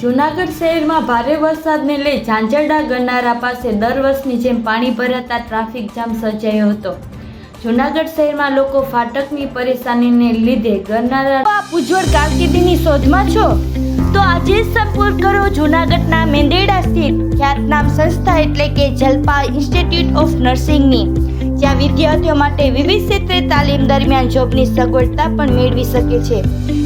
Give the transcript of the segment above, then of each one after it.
જૂનાગઢ શહેરમાં ભારે વરસાદને લઈ ઝાંઝરડા ગરનારા પાસે દર વર્ષની જેમ પાણી ભરાતા ટ્રાફિક જામ સર્જાયો હતો. જૂનાગઢ શહેરમાં લોકો ફાટકની પરેશાનીને લીધે ગરનારા ઉજ્જવળ કારકિર્દીની શોધમાં છો? તો આજે જ સંપર્ક કરો જૂનાગઢના મેંદેડા સ્થિત ખ્યાતનામ સંસ્થા એટલે કે જલપા ઇન્સ્ટિટ્યૂટ ઓફ નર્સિંગની. જ્યાં વિદ્યાર્થીઓ માટે વિવિધ ક્ષેત્રે તાલીમ દરમિયાન જોબની સગવડતા પણ મેળવી શકે છે.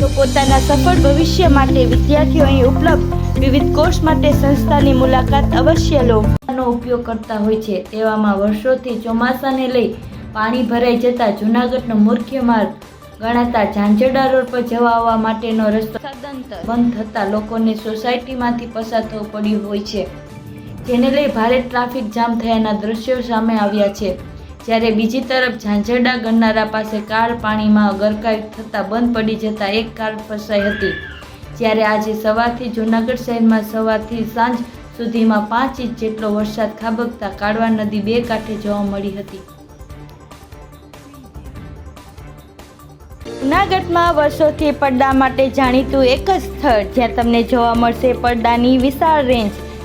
તો પોતાના સફળ ભવિષ્ય માટે વિદ્યાર્થીઓ અહીં ઉપલબ્ધ. વિવિધ કોર્સ માટે સંસ્થાની મુલાકાત અવશ્ય લો. ઉપયોગ કરતા હોય છે, તેવામાં વર્ષોથી ચોમાસાને લઈ પાણી ભરાઈ જતા જૂનાગઢનો મુખ્ય માર્ગ ગણાતા ઝાંઝડા રોડ પર જવા આવવા માટેનો રસ્તો બંધ થતાં લોકોને સોસાયટીમાંથી પસાર થવું પડ્યું હોય છે. જેને લઈ ભારે ટ્રાફિક જામ થયાના દ્રશ્યો સામે આવ્યા છે. જ્યારે બીજી તરફ ઝાંઝરડા ગરનારા પાસે કાર પાણીમાં ગરકાવ થતાં બંધ પડી જતાં એક કાર ફસાઈ હતી. જ્યારે આજે સવારથી જૂનાગઢ શહેરમાં સવારથી સાંજ સુધીમાં પાંચ ઇંચ જેટલો વરસાદ ખાબકતા કાળવા નદી બે કાંઠે જોવા મળી હતી. જૂનાગઢમાં વર્ષોથી પડદા માટે જાણીતું એક જ સ્થળ જ્યાં તમને જોવા મળશે પડદાની વિશાળ રેન્જ.